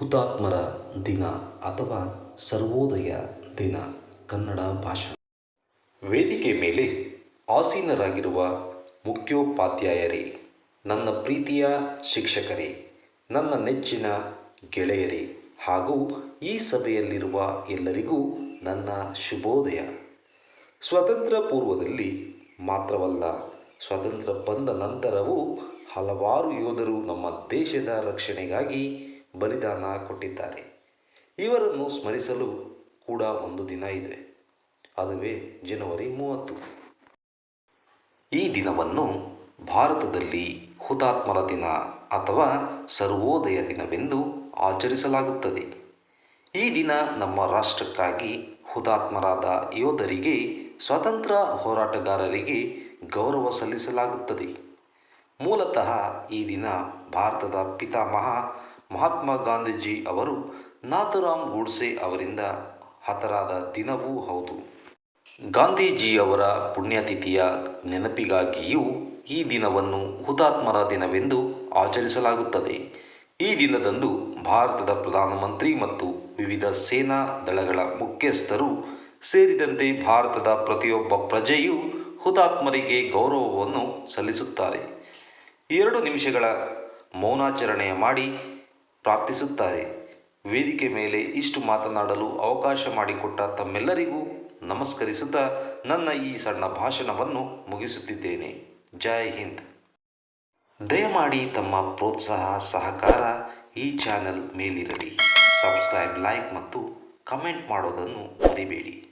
ಹುತಾತ್ಮರ ದಿನ ಅಥವಾ ಸರ್ವೋದಯ ದಿನ ಕನ್ನಡ ಭಾಷಣ. ವೇದಿಕೆ ಮೇಲೆ ಆಸೀನರಾಗಿರುವ ಮುಖ್ಯೋಪಾಧ್ಯಾಯರೇ, ನನ್ನ ಪ್ರೀತಿಯ ಶಿಕ್ಷಕರೇ, ನನ್ನ ನೆಚ್ಚಿನ ಗೆಳೆಯರೇ ಹಾಗೂ ಈ ಸಭೆಯಲ್ಲಿರುವ ಎಲ್ಲರಿಗೂ ನನ್ನ ಶುಭೋದಯ. ಸ್ವತಂತ್ರ ಪೂರ್ವದಲ್ಲಿ ಮಾತ್ರವಲ್ಲ ಸ್ವಾತಂತ್ರ್ಯ ಬಂದ ನಂತರವೂ ಹಲವಾರು ಯೋಧರು ನಮ್ಮ ದೇಶದ ರಕ್ಷಣೆಗಾಗಿ ಬಲಿದಾನ ಕೊಟ್ಟಿದ್ದಾರೆ. ಇವರನ್ನು ಸ್ಮರಿಸಲು ಕೂಡ ಒಂದು ದಿನ ಇದೆ. ಅದುವೇ ಜನವರಿ ಮೂವತ್ತು. ಈ ದಿನವನ್ನು ಭಾರತದಲ್ಲಿ ಹುತಾತ್ಮರ ದಿನ ಅಥವಾ ಸರ್ವೋದಯ ದಿನವೆಂದು ಆಚರಿಸಲಾಗುತ್ತದೆ. ಈ ದಿನ ನಮ್ಮ ರಾಷ್ಟ್ರಕ್ಕಾಗಿ ಹುತಾತ್ಮರಾದ ಯೋಧರಿಗೆ, ಸ್ವತಂತ್ರ ಹೋರಾಟಗಾರರಿಗೆ ಗೌರವ ಸಲ್ಲಿಸಲಾಗುತ್ತದೆ. ಮೂಲತಃ ಈ ದಿನ ಭಾರತದ ಪಿತಾಮಹ ಮಹಾತ್ಮ ಗಾಂಧೀಜಿ ಅವರು ನಾಥುರಾಮ್ ಗೂಡ್ಸೆ ಅವರಿಂದ ಹತರಾದ ದಿನವೂ ಹೌದು. ಗಾಂಧೀಜಿಯವರ ಪುಣ್ಯತಿಥಿಯ ನೆನಪಿಗಾಗಿಯೂ ಈ ದಿನವನ್ನು ಹುತಾತ್ಮರ ದಿನವೆಂದು ಆಚರಿಸಲಾಗುತ್ತದೆ. ಈ ದಿನದಂದು ಭಾರತದ ಪ್ರಧಾನಮಂತ್ರಿ ಮತ್ತು ವಿವಿಧ ಸೇನಾ ದಳಗಳ ಮುಖ್ಯಸ್ಥರು ಸೇರಿದಂತೆ ಭಾರತದ ಪ್ರತಿಯೊಬ್ಬ ಪ್ರಜೆಯೂ ಹುತಾತ್ಮರಿಗೆ ಗೌರವವನ್ನು ಸಲ್ಲಿಸುತ್ತಾರೆ. ಎರಡು ನಿಮಿಷಗಳ ಮೌನಾಚರಣೆ ಮಾಡಿ ಪ್ರಾರ್ಥಿಸುತ್ತಾರೆ. ವೇದಿಕೆ ಮೇಲೆ ಇಷ್ಟು ಮಾತನಾಡಲು ಅವಕಾಶ ಮಾಡಿಕೊಟ್ಟ ತಮ್ಮೆಲ್ಲರಿಗೂ ನಮಸ್ಕರಿಸುತ್ತಾ ನನ್ನ ಈ ಸಣ್ಣ ಭಾಷಣವನ್ನು ಮುಗಿಸುತ್ತಿದ್ದೇನೆ. ಜೈ ಹಿಂದ್. ದಯಮಾಡಿ ತಮ್ಮ ಪ್ರೋತ್ಸಾಹ, ಸಹಕಾರ ಈ ಚಾನೆಲ್ ಮೇಲಿರಲಿ. ಸಬ್ಸ್ಕ್ರೈಬ್, ಲೈಕ್ ಮತ್ತು ಕಮೆಂಟ್ ಮಾಡೋದನ್ನು ಮರಿಬೇಡಿ.